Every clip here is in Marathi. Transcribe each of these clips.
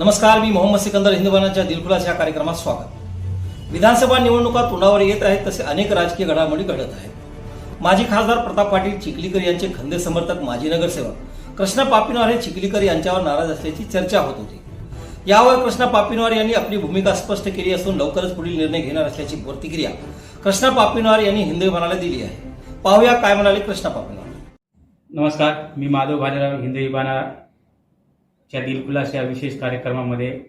नमस्कार मी मोहम्मद सिकंदर हिंदवानाच्या दिलखुलास या कार्यक्रमात स्वागत. विधानसभा निवडणुका तोंडावर येत आहेत तसे अनेक राजकीय घडामोडी घडत आहेत. माजी खासदार प्रताप पाटील चिखलीकर यांचे खंदे समर्थक माजी नगरसेवक कृष्णा पापिनवार हे चिखलीकर यांच्यावर नाराज असल्याची चर्चा होत होती. यावर कृष्णा पापिनवार यांनी आपली भूमिका स्पष्ट केली असून लवकरच पुढील निर्णय घेणार असल्याची प्रतिक्रिया कृष्णा पापिनवार यांनी हिंदुस्थानाला दिली आहे. पाहूया काय म्हणाले कृष्णा पापिनवार. नमस्कार मी माधव भालेराव हिंद इबानाच्या दिलखुलास या विशेष कार्यक्रमामध्ये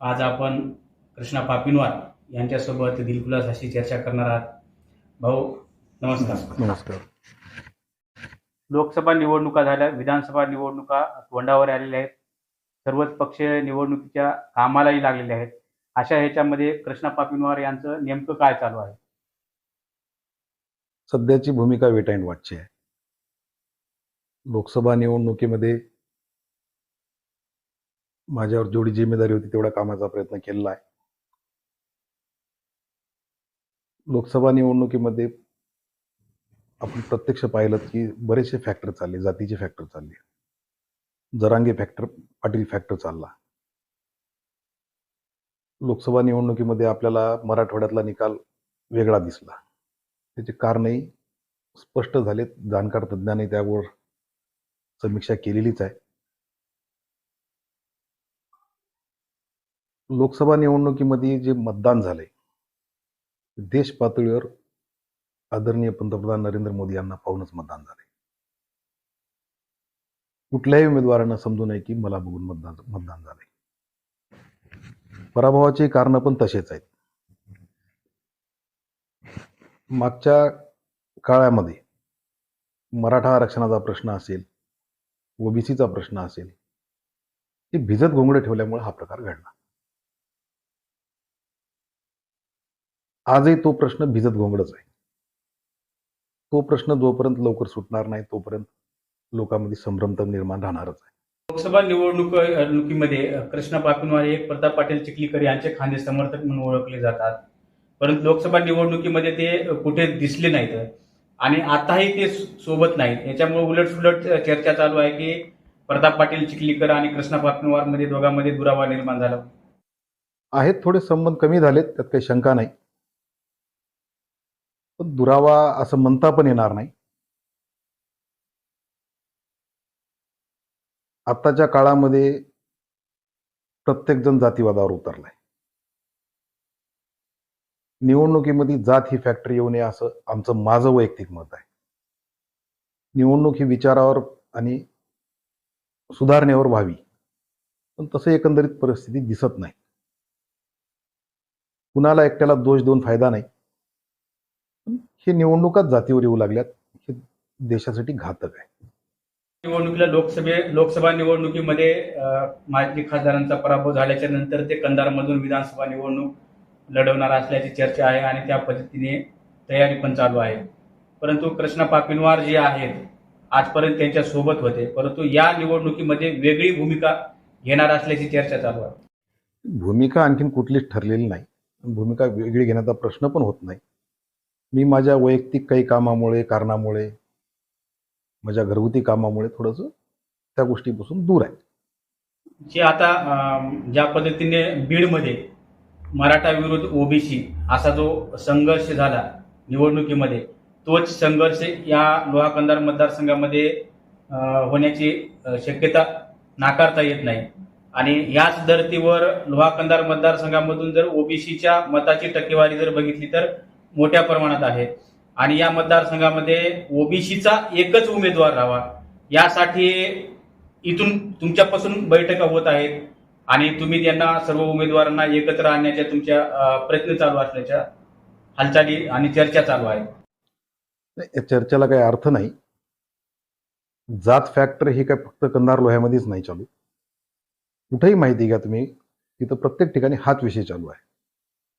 आज आपण कृष्णा पापिनवार यांच्यासोबत दिलखुलास अशी चर्चा करणार आहात. भाऊ नमस्कार. नमस्कार. लोकसभा निवडणुका झाल्या विधानसभा निवडणुका तोंडावर आलेल्या आहेत. सर्वच पक्ष निवडणुकीच्या कामालाही लागलेले आहेत. अशा ह्याच्यामध्ये कृष्णा पापिनवार यांचं नेमकं काय चालू आहे? सध्याची भूमिका वेट अँड वॉचची आहे. लोकसभा निवडणुकीमध्ये माझ्यावर जेवढी जिम्मेदारी होती तेवढा कामाचा प्रयत्न केलेला आहे. लोकसभा निवडणुकीमध्ये आपण प्रत्यक्ष पाहिलं की बरेचसे फॅक्टर चालले जातीचे फॅक्टर चालले. जरांगे फॅक्टर पाटील फॅक्टर चालला. लोकसभा निवडणुकीमध्ये आपल्याला मराठवाड्यातला निकाल वेगळा दिसला. त्याचे कारणही स्पष्ट झालेत. जाणकार तज्ज्ञांनी त्यावर समीक्षा केलेलीच आहे. लोकसभा निवडणुकीमध्ये जे मतदान झाले देश पातळीवर आदरणीय पंतप्रधान नरेंद्र मोदी यांना पाहूनच मतदान झाले कुठल्याही उमेदवारांना समजू नये की मला बघून मतदान मतदान झाले पराभवाची कारण पण तसेच आहेत. मागच्या काळामध्ये मराठा आरक्षणाचा प्रश्न असेल ओबीसीचा प्रश्न असेल हे भिजत घोंगडे ठेवल्यामुळे हा प्रकार घडला. आजही तो प्रश्न भिजत घोंगडच आहे. तो प्रश्न जोपर्यंत लवकर सुटणार नाही तोपर्यंत लोकांमध्ये संभ्रमता निर्माण राहणारच आहे. लोकसभा निवडणूक निवडणुकीमध्ये कृष्णा पापिनवार हे प्रताप पाटील चिखलीकर यांचे खांदे समर्थक म्हणून ओळखले जातात. परंतु लोकसभा निवडणुकीमध्ये ते कुठे दिसले नाहीत. आणि आताही ते सोबत नाहीत. याच्यामुळे उलट सुलट चर्चा चालू आहे की प्रताप पाटील चिखलीकर आणि कृष्णा पापिनवारमध्ये दोघांमध्ये दुरावा निर्माण झाला. आहेत थोडे संबंध कमी झालेत त्यात काही शंका नाही. पण दुरावा असं म्हणता पण येणार नाही. आत्ताच्या काळामध्ये प्रत्येकजण जातीवादावर उतरलाय. निवडणुकीमध्ये जात ही फॅक्टरी येऊ नये असं आमचं माझं वैयक्तिक मत आहे. निवडणूक ही विचारावर आणि सुधारणेवर व्हावी. पण तसं एकंदरीत परिस्थिती दिसत नाही. कुणाला एकट्याला दोष देऊन फायदा नाही. हे निवडणुकाच जातीवर येऊ लागल्यात हे देशासाठी घातक आहे. निवडणुकीला लोकसभे लोकसभा निवडणुकीमध्ये माजी खासदारांचा पराभव झाल्याच्यानंतर ते कंधारमधून विधानसभा निवडणूक लढवणार असल्याची चर्चा आहे आणि त्या पद्धतीने तयारी पण चालू आहे. परंतु कृष्णा पापिनवार जे आहेत आजपर्यंत त्यांच्यासोबत होते. परंतु या निवडणुकीमध्ये वेगळी भूमिका घेणार असल्याची चर्चा चालू आहे. भूमिका आणखीन कुठलीच ठरलेली नाही. भूमिका वेगळी घेण्याचा प्रश्न पण होत नाही. मी माझ्या वैयक्तिक काही कामामुळे कारणामुळे माझ्या घरगुती कामामुळे थोडंसं त्या गोष्टीपासून दूर आहे. जे आता अं, ज्या पद्धतीने बीडमध्ये मराठा विरुद्ध ओबीसी असा जो संघर्ष झाला निवडणुकीमध्ये तोच संघर्ष या लोहाकंदार मतदारसंघामध्ये अं, होण्याची अं, शक्यता नाकारता येत नाही. आणि याच धर्तीवर लोहाकंदार मतदारसंघामधून जर ओबीसीच्या मताची टक्केवारी जर बघितली तर मोठ्या प्रमाणात आहे. आणि या मतदारसंघामध्ये ओबीसीचा एकच उमेदवार राहावा. यासाठी इथून तुमच्यापासून बैठका होत आहेत. आणि तुम्ही त्यांना सर्व उमेदवारांना एकत्र आणण्याच्या तुमच्या प्रयत्न चालू असल्याच्या हालचाली आणि चर्चा चालू आहे. या चर्चेला काही अर्थ नाही. जात फॅक्टर हे काय फक्त कंधार लोह्यामध्येच नाही चालू. कुठेही माहिती घ्या तुम्ही तिथं प्रत्येक ठिकाणी हाच विषय चालू आहे.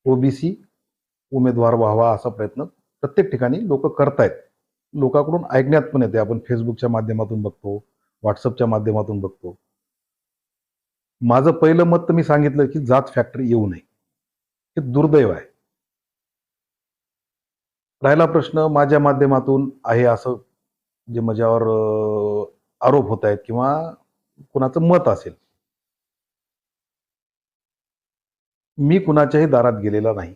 ओबीसी उमेदवार व्हावा असा प्रयत्न प्रत्येक ठिकाणी लोक करतायत. लोकांकडून ऐकण्यात पण येते आपण फेसबुकच्या माध्यमातून बघतो व्हॉट्सअपच्या माध्यमातून बघतो. माझं पहिलं मत तर मी सांगितलं की जात फॅक्टरी येऊ नये. हे दुर्दैव आहे. राहिला प्रश्न माझ्या माध्यमातून आहे असं जे माझ्यावर आरोप होत आहेत किंवा कुणाचं मत असेल. मी कुणाच्याही दारात गेलेला नाही.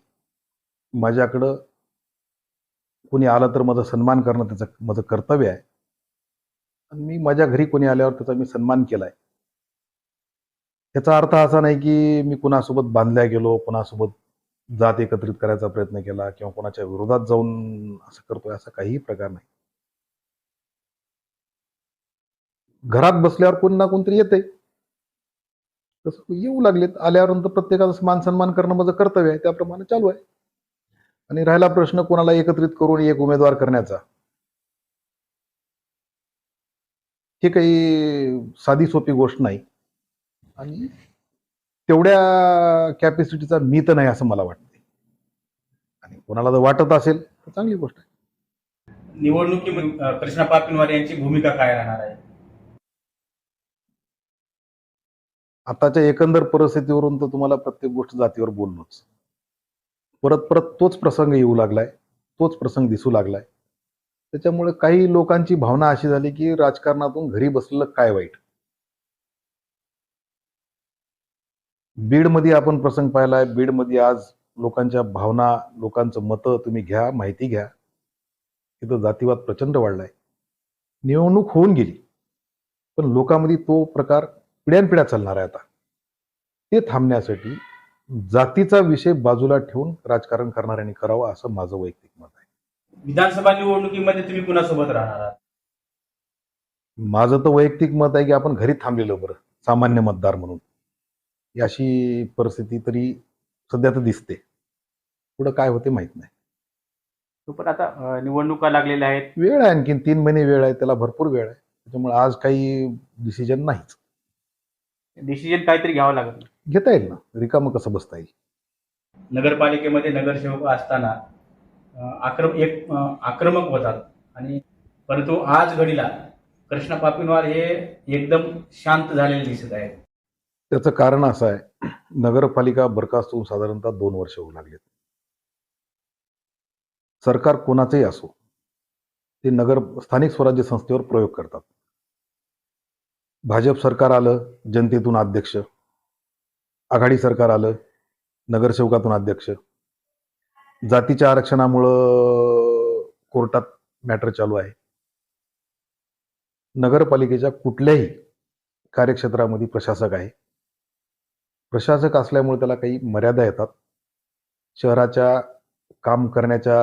माझ्याकडं कोणी आलं तर माझा सन्मान करणं त्याचं माझं कर्तव्य आहे. आणि मी माझ्या घरी कोणी आल्यावर त्याचा मी सन्मान केलाय. त्याचा अर्थ असा नाही की मी कुणासोबत बांधल्या गेलो कुणासोबत जात एकत्रित करायचा प्रयत्न केला किंवा कोणाच्या विरोधात जाऊन असं करतोय असा काहीही प्रकार नाही. घरात बसल्यावर कोणी ना कोणतरी येते तसं येऊ लागलेत. आल्यावर प्रत्येकाचा मान सन्मान करणं माझं कर्तव्य आहे. त्याप्रमाणे चालू आहे. आणि राहिला प्रश्न कोणाला एकत्रित करून एक उमेदवार करण्याचा? हे काही साधी सोपी गोष्ट नाही. आणि तेवढ्या कॅपॅसिटीचा मी तर नाही असं मला वाटते आणि कोणाला जर वाटत असेल तर चांगली गोष्ट आहे. निवडणुकीमध्ये कृष्णा पापिनवार यांची भूमिका काय राहणार आहे? आताच्या एकंदर परिस्थितीवरून तर तुम्हाला प्रत्येक गोष्ट जातीवर बोललोच परत परत तोच प्रसंग येऊ लागलाय तोच प्रसंग दिसू लागलाय. त्याच्यामुळे काही लोकांची भावना अशी झाली की राजकारणातून घरी बसलेलं काय वाईट? बीडमध्ये आपण प्रसंग पाहिलाय. बीडमध्ये आज लोकांच्या भावना लोकांचं मतं तुम्ही घ्या माहिती घ्या. तिथं जातीवाद प्रचंड वाढलाय. निवडणूक होऊन गेली. पण लोकांमध्ये तो प्रकार पिढ्यानपिढ्या चालणार आहे आता. ते थांबण्यासाठी जातीचा विषय बाजूला ठेवून राजकारण करणाऱ्यांनी करावं असं माझं वैयक्तिक मत आहे. विधानसभा निवडणुकीमध्ये तुम्ही कुणासोबत राहणार आहात? माझं तर वैयक्तिक मत आहे की आपण घरी थांबलेलं बरं सामान्य मतदार म्हणून. अशी परिस्थिती तरी सध्या तर दिसते. पुढं काय होते माहीत नाही. पण आता निवडणुका लागलेल्या आहेत. वेळ आहे आणखीन तीन महिने वेळ आहे त्याला भरपूर वेळ आहे. त्याच्यामुळे आज काही डिसिजन नाहीच. डिसिजन काहीतरी घ्यावं लागेल. घेता येईल ना? रिकामं कसं बसता येईल? नगरपालिकेमध्ये नगरसेवक असताना आक्रम एक आक्रमक होतात. आणि परंतु आज घडीला कृष्णा पापिनवार हे एकदम शांत झालेले दिसत आहेत. त्याचं कारण असं आहे नगरपालिका बरखास्त होऊन साधारणतः दोन वर्ष होऊ लागलेत. सरकार कोणाचंही असो ते नगर स्थानिक स्वराज्य संस्थेवर प्रयोग करतात. भाजप सरकार आलं जनतेतून अध्यक्ष आघाडी सरकार आलं नगरसेवकातून अध्यक्ष. जातीच्या आरक्षणामुळं कोर्टात मॅटर चालू आहे. नगरपालिकेच्या कुठल्याही कार्यक्षेत्रामध्ये प्रशासक आहे. प्रशासक असल्यामुळे त्याला काही मर्यादा येतात. शहराच्या काम करण्याच्या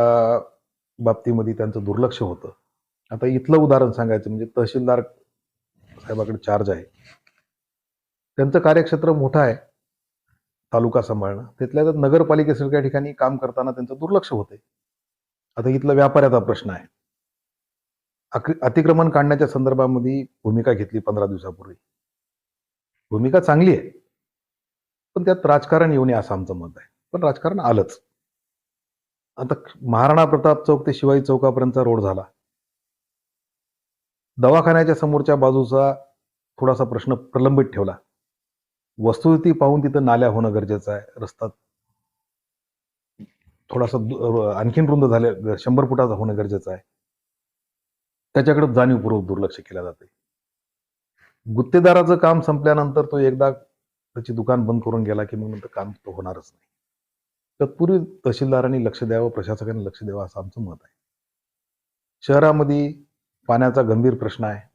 बाबतीमध्ये त्यांचं दुर्लक्ष होतं. आता इथलं उदाहरण सांगायचं म्हणजे तहसीलदार साहेबाकडे चार्ज आहे. त्यांचं कार्यक्षेत्र मोठं आहे. तालुका सांभाळणं. तिथल्या त्यात नगरपालिकेसारख्या ठिकाणी काम करताना त्यांचं दुर्लक्ष होते आता इथला व्यापाऱ्याचा प्रश्न आहे. अतिक्रमण काढण्याच्या संदर्भामध्ये भूमिका घेतली पंधरा दिवसापूर्वी. भूमिका चांगली आहे. पण त्यात राजकारण येऊ नये असं आमचं मत आहे. पण राजकारण आलंच. आता महाराणा प्रताप चौक ते शिवाजी चौकापर्यंतचा रोड झाला. दवाखान्याच्या समोरच्या बाजूचा थोडासा प्रश्न प्रलंबित ठेवला. वस्तुस्थिती पाहून तिथं नाल्या होणं गरजेचं आहे. रस्ता थोडासा दु- आणखीन रुंद झाले शंभर फुटाचा होणं गरजेचं आहे. त्याच्याकडे जाणीवपूर्वक दुर्लक्ष केलं जाते गुत्तेदाराचं काम संपल्यानंतर तो एकदा त्याची दुकान बंद करून गेला की मग नंतर काम तो होणारच नाही. तत्पूर्वी तहसीलदारांनी लक्ष द्यावं प्रशासकांनी लक्ष द्यावं असं आमचं मत आहे. शहरामध्ये पाण्याचा गंभीर प्रश्न आहे.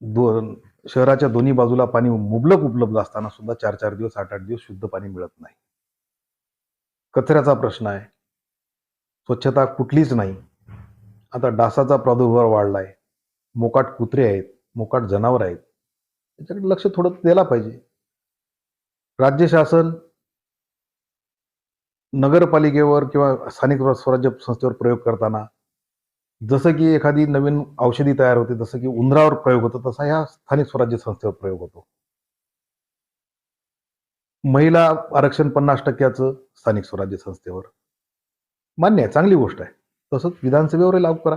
दोन शहराच्या दोन्ही बाजूला पाणी मुबलक उपलब्ध असताना सुद्धा चार चार दिवस आठ आठ दिवस शुद्ध पाणी मिळत नाही. कचऱ्याचा प्रश्न आहे. स्वच्छता कुठलीच नाही. आता डासाचा प्रादुर्भाव वाढलाय. मोकाट कुत्रे आहेत मोकाट जनावर आहेत. त्याच्याकडे लक्ष थोडं द्यायला पाहिजे. राज्य शासन नगरपालिकेवर किंवा स्थानिक स्वराज्य संस्थेवर प्रयोग करताना जसं की एखादी नवीन औषधी तयार होते जसं की उंदरावर प्रयोग होतो तसा ह्या स्थानिक स्वराज्य संस्थेवर प्रयोग होतो. महिला आरक्षण पन्नास टक्क्याचं स्थानिक स्वराज्य संस्थेवर. मान्य आहे चांगली गोष्ट आहे. तसंच विधानसभेवरही लागू करा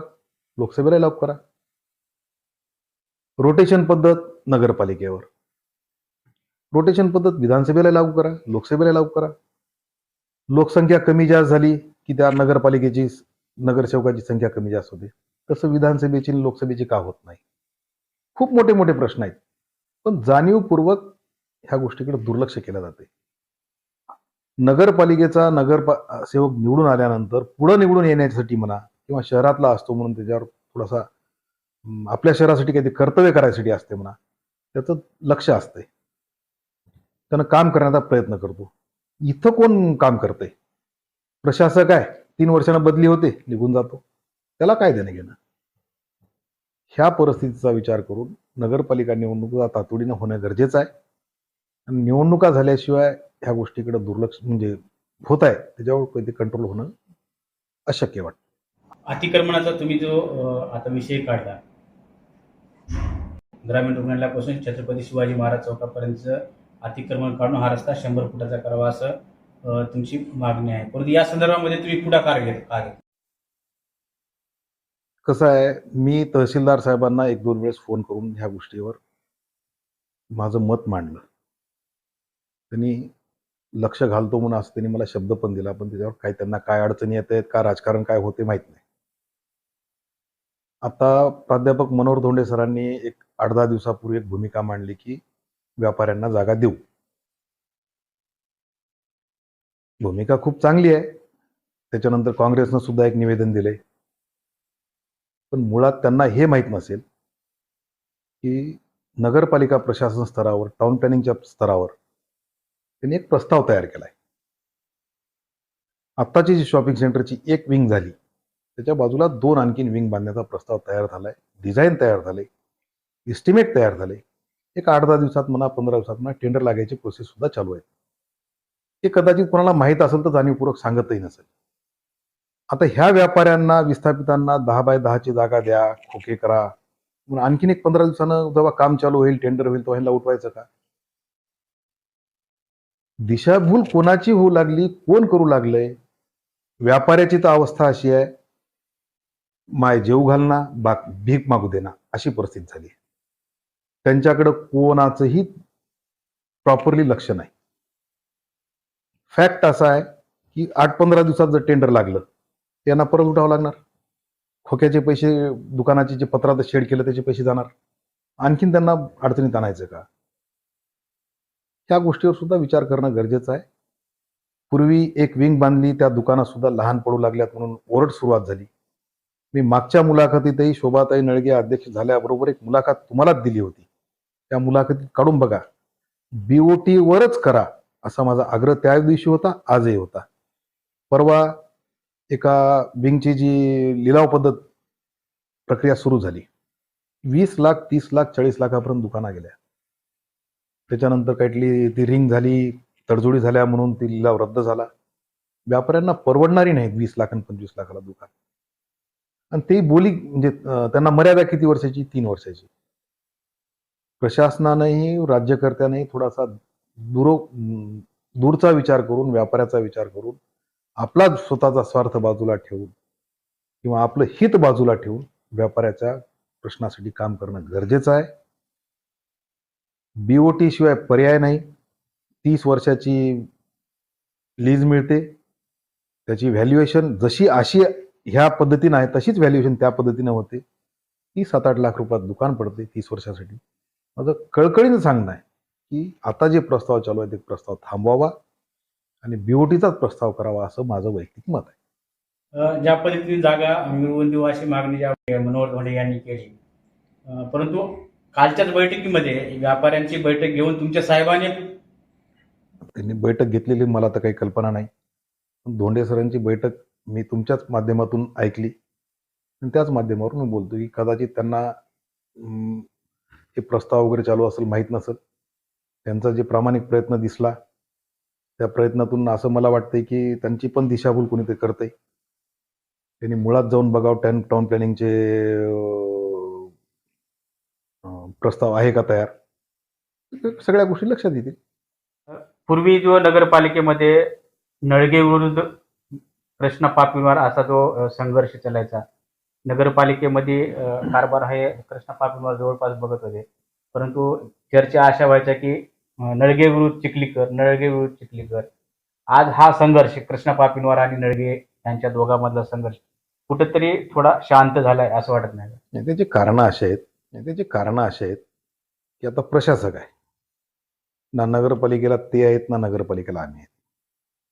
लोकसभेलाही लागू करा. रोटेशन पद्धत नगरपालिकेवर. रोटेशन पद्धत विधानसभेला लागू करा लोकसभेला लागू करा. लोकसंख्या कमी जास्त झाली की त्या नगरपालिकेची नगरसेवकाची संख्या कमी जास्त होते. तसं विधानसभेची आणि लोकसभेची का होत नाही? खूप मोठे मोठे प्रश्न आहेत. पण जाणीवपूर्वक ह्या गोष्टीकडे दुर्लक्ष केलं जाते. नगरपालिकेचा नगर सेवक निवडून आल्यानंतर पुढं निवडून येण्यासाठी म्हणा किंवा शहरातला असतो म्हणून त्याच्यावर थोडासा आपल्या शहरासाठी काहीतरी कर्तव्य करायसाठी असते म्हणा त्याचं लक्ष असते त्यानं काम करण्याचा प्रयत्न करतो. इथं कोण काम करते प्रशासक आहे. तीन वर्षानं बदली होते निघून जातो. त्याला काय देणं घेणं. ह्या परिस्थितीचा विचार करून नगरपालिका निवडणुका तातडीनं होणं गरजेचं आहे. आणि निवडणुका झाल्याशिवाय ह्या गोष्टीकडे दुर्लक्ष म्हणजे होत आहे. त्याच्यावर कधी कंट्रोल होणं अशक्य वाटतं. अतिक्रमणाचा तुम्ही जो आता विषय काढला. ग्रामीण रुग्णालयापासून छत्रपती शिवाजी महाराज चौकापर्यंत अतिक्रमण काढून हा रस्ता शंभर फुटाचा करावा असं तुमची मागणी आहे. परंतु या संदर्भामध्ये तुम्ही पुढाकार घेत का घेत कसं आहे मी तहसीलदार साहेबांना एक दोन वेळेस फोन करून ह्या गोष्टीवर माझं मत मांडलं. त्यांनी लक्ष घालतो म्हणून असं त्यांनी मला शब्द पण दिला पण त्याच्यावर काय त्यांना काय अडचणी येत आहेत का राजकारण काय होते माहीत नाही. आता प्राध्यापक मनोहर धोंडे सरांनी एक आठ दहा दिवसापूर्वी एक भूमिका मांडली की व्यापाऱ्यांना जागा देऊ. भूमिका खूप चांगली आहे. त्याच्यानंतर काँग्रेसनं सुद्धा एक निवेदन दिलंय. पण मुळात त्यांना हे माहीत नसेल की नगरपालिका प्रशासन स्तरावर टाउन प्लॅनिंगच्या स्तरावर त्यांनी एक प्रस्ताव तयार केला आहे आत्ताची जी शॉपिंग सेंटरची एक विंग झाली त्याच्या बाजूला दोन आणखीन विंग बांधण्याचा प्रस्ताव तयार झालाय डिझाईन तयार झाले इस्टिमेट तयार झाले एक आठ दहा दिवसात म्हणा पंधरा दिवसात म्हणा टेंडर लागायची प्रोसेस सुद्धा चालू आहे. ते कदाचित कोणाला माहीत असेल तर जाणीवपूर्वक सांगतही नसेल. आता ह्या व्यापाऱ्यांना विस्थापितांना दहा बाय दहाची जागा द्या खोके करा. म्हणून आणखीन एक पंधरा दिवसानं जेव्हा काम चालू होईल टेंडर होईल तेव्हा ह्यांना उठवायचं का? दिशाभूल कोणाची होऊ लागली कोण करू लागलंय? व्यापाऱ्याची तर अवस्था अशी आहे माय जेव घालना बाक भीक मागू देना अशी परिस्थिती झाली त्यांच्याकडं कोणाचंही प्रॉपरली लक्ष नाही. फॅक्ट असा आहे की आठ पंधरा दिवसात जर टेंडर लागलं त्यांना परत उठावं लागणार. खोक्याचे पैसे दुकानाचे जे पत्रात शेड केलं त्याचे पैसे जाणार. आणखीन त्यांना अडचणीत आणायचं का? ह्या गोष्टीवर सुद्धा विचार करणं गरजेचं आहे. पूर्वी एक विंग बांधली त्या दुकानात सुद्धा लहान पडू लागल्यात म्हणून ओरड सुरुवात झाली. मी मागच्या मुलाखतीतही शोभाताई नळगे अध्यक्ष झाल्याबरोबर एक मुलाखत तुम्हालाच दिली होती. त्या मुलाखतीत काढून बघा. बीओटी वरच करा. असा माझा आग्रह त्या दिवशी होता आजही होता. परवा एका बिंगची जी लिलाव पद्धत प्रक्रिया सुरू झाली. वीस लाख तीस लाख चाळीस लाखापर्यंत दुकाना गेल्या. त्याच्यानंतर काहीतरी ती रिंग झाली तडजोडी झाल्या म्हणून ती लिलाव रद्द झाला. व्यापाऱ्यांना परवडणारी नाहीत वीस लाख आणि पंचवीस लाखाला दुकान. आणि ते बोली म्हणजे त्यांना मर्यादा किती वर्षाची? तीन वर्षाची. प्रशासनानेही राज्यकर्त्यानेही थोडासा दूर दूरचा विचार करून व्यापाऱ्याचा विचार करून आपला स्वतःचा स्वार्थ बाजूला ठेवून किंवा आपलं हित बाजूला ठेवून व्यापाऱ्याच्या प्रश्नासाठी काम करणं गरजेचं आहे. बीओटी शिवाय पर्याय नाही. तीस वर्षाची लीज मिळते. त्याची व्हॅल्युएशन जशी अशी ह्या पद्धतीनं आहे तशीच व्हॅल्युएशन त्या पद्धतीनं होते. ती सात आठ लाख रुपयात दुकान पडते तीस वर्षासाठी. माझं कळकळीनं सांगणं आहे. की आता जे प्रस्ताव चालू आहे ते प्रस्ताव थांबवावा आणि बीओटीचाच प्रस्ताव करावा असं माझं वैयक्तिक मत आहे. ज्या पद्धतीने जागा मिळवून देऊ अशी मागणी ज्या मनोहर धोंडे यांनी केली. परंतु कालच्याच बैठकीमध्ये व्यापाऱ्यांची बैठक घेऊन तुमच्या साहेबांनी त्यांनी बैठक घेतलेली मला तर काही कल्पना नाही. धोंडे सरांची बैठक मी तुमच्याच माध्यमातून ऐकली. आणि त्याच माध्यमावरून मी बोलतो की कदाचित त्यांना हे प्रस्ताव वगैरे चालू असेल माहीत नसेल त्यांचा जे प्रामाणिक प्रयत्न दिसला त्या प्रयत्नातून असं मला वाटतंय की त्यांची पण दिशाभूल कोणीतरी करते त्यांनी मुळात जाऊन बघावं टॅन टाउन प्लॅनिंगचे प्रस्ताव आहे का तयार? सगळ्या गोष्टी लक्षात येतील. पूर्वी जो नगरपालिकेमध्ये नळगे विरुद्ध कृष्णा पापिवार असा जो संघर्ष चालायचा नगरपालिकेमध्ये कारभार हे कृष्णा पापिवार जवळपास बघत होते. परंतु चर्चा अशा व्हायच्या की नळगे विरुद्ध चिखलीकर नळगे विरुद्ध चिखलीकर. आज हा संघर्ष कृष्णा पापिनवार आणि नळगे यांच्या दोघांमधला संघर्ष कुठेतरी थोडा शांत झालाय असं वाटत नाही. नेत्याची त्याची कारणं अशी आहेत नाही, त्याची कारणं अशी आहेत की आता प्रशासक आहे. ना नगरपालिकेला ते आहेत ना नगरपालिकेला आम्ही आहेत.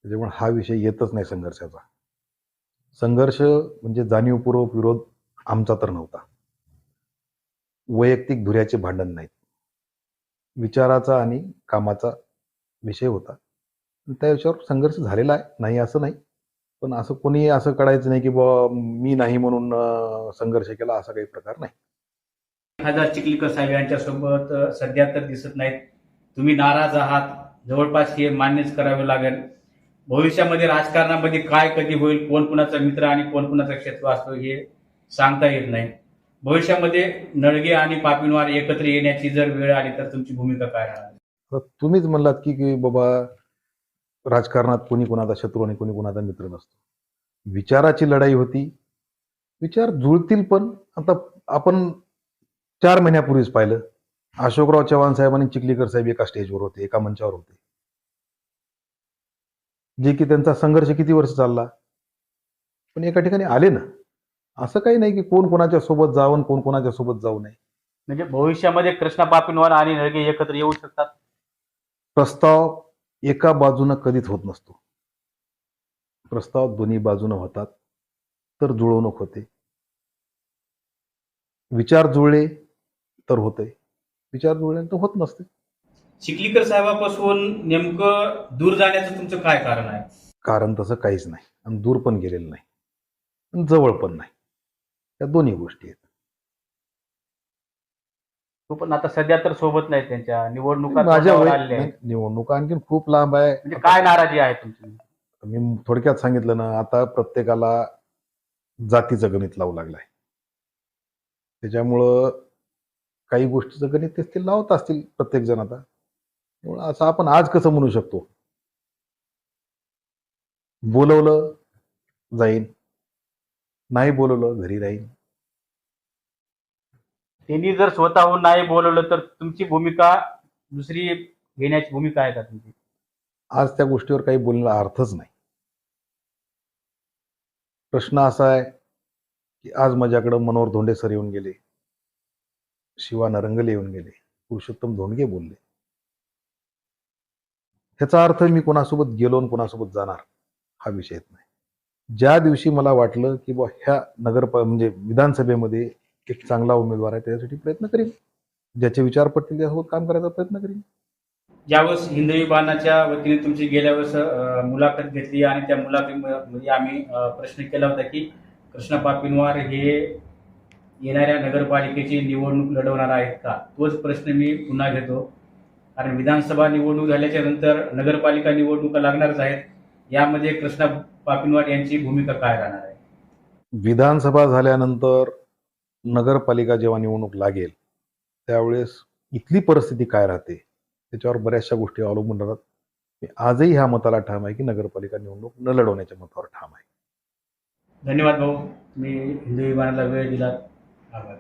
त्याच्यामुळे हा विषय येतच नाही संघर्षाचा. संघर्ष म्हणजे जाणीवपूर्वक विरोध आमचा तर नव्हता. वैयक्तिक धुऱ्याचे भांडण नाहीत. विचाराचा आणि कामाचा विषय होता. त्या विषयावर संघर्ष झालेला आहे. नाही असं नाही. पण असं कोणी असं कळायचं नाही की बुवा मी नाही म्हणून संघर्ष केला असा काही प्रकार नाही. खासदार चिखलीकर साहेब यांच्यासोबत सध्या तर दिसत नाहीत. तुम्ही नाराज आहात. जवळपास हे मान्यच करावे लागेल. भविष्यामध्ये राजकारणामध्ये काय कधी होईल कोण कुणाचा मित्र आणि कोण कुणाचं क्षेत्र असतो हे सांगता येत नाही. भविष्यामध्ये नळगे आणि पापिनवार एकत्र येण्याची जर वेळ आली तर तुमची भूमिका काय राहणार? तुम्हीच म्हणलात की की बाबा राजकारणात कोणी कोणाचा शत्रू आणि कोणी कोणाचा मित्र नसतो. विचाराची लढाई होती. विचार जुळतील पण. आता आपण चार महिन्यापूर्वीच पाहिलं. अशोकराव चव्हाण साहेब आणि चिखलीकर साहेब एका स्टेजवर होते एका मंचावर होते. जे की त्यांचा संघर्ष किती वर्ष चालला? पण एका ठिकाणी आले ना. असं काही नाही की कोण कोणाच्या सोबत जावं आणि कोण कोणाच्या सोबत जाऊ नये. म्हणजे भविष्यामध्ये कृष्णा पापिनवार आणि नळगे एकत्र येऊ शकतात? प्रस्ताव एका बाजूनं कधीच होत नसतो. प्रस्ताव दोन्ही बाजूनं होतात. तर जुळवणूक होते. विचार जुळले तर होते विचार जुळले तर होत नसते. चिखलीकर साहेबापासून नेमकं दूर जाण्याचं तुमचं काय कारण आहे? कारण तसं काहीच नाही. आणि दूर पण गेलेलं नाही. आणि जवळ पण नाही. या दोन्ही गोष्टी आहेत. तो पण आता सध्या तर सोबत नाही त्यांच्या. निवडणुका माझ्या तोंडावर वै- आलेल्या आहेत. नाही, निवडणुका आणखीन खूप लांब आहे. म्हणजे काय नाराजी आहे तुमची? मी थोडक्यात सांगितलं ना आता प्रत्येकाला जातीचं गणित लावू लागलाय. त्याच्यामुळं काही गोष्टीचं गणित तेच ते लावत असतील प्रत्येक जण आता. त्यामुळं असं आपण आज कसं म्हणू शकतो? बोलवलं जाईन नाही बोलवलं घरी राहीन. त्यांनी जर स्वतःहून नाही बोलवलं तर तुमची भूमिका दुसरी घेण्याची भूमिका आहे का तुमची? आज त्या गोष्टीवर काही बोलण्याला अर्थच नाही. प्रश्न असा आहे की आज माझ्याकडं मनोहर धोंडे सर येऊन गेले शिवा नरंगले येऊन गेले पुरुषोत्तम धोंडगे बोलले. ह्याचा अर्थ मी कोणासोबत गेलो आणि कोणासोबत जाणार हा विषय येत नाही. ज्या दिवशी मला वाटलं की बा ह्या नगर म्हणजे विधानसभेमध्ये एक चांगला उमेदवार आहे त्याच्यासाठी प्रयत्न करीन. ज्याचे विचार पडतील त्यासोबत काम करायचा प्रयत्न करीन. ज्यावेळेस हिंदवी बाणाच्या वतीने तुमची गेल्या वेळेस मुलाखत घेतली आणि त्या मुलाखतीमध्ये आम्ही प्रश्न केला होता की कृष्णा पापिनवार हे येणाऱ्या नगरपालिकेची निवडणूक लढवणार आहेत का? तोच प्रश्न मी पुन्हा घेतो. कारण विधानसभा निवडणूक झाल्याच्यानंतर नगरपालिका निवडणुका लागणारच आहेत. यामध्ये कृष्णा पापिनवार यांची भूमिका काय राहणार आहे? विधानसभा झाल्यानंतर नगरपालिका जेव्हा निवडणूक लागेल त्यावेळेस इथली परिस्थिती काय राहते? त्याच्यावर बऱ्याचशा गोष्टी अवलंबून राहतात. मी आजही ह्या मताला ठाम आहे की नगरपालिका निवडणूक न लढवण्याच्या मतावर ठाम आहे. धन्यवाद भाऊ. मी हिंदवी बाणाला वेळ दिला आभार.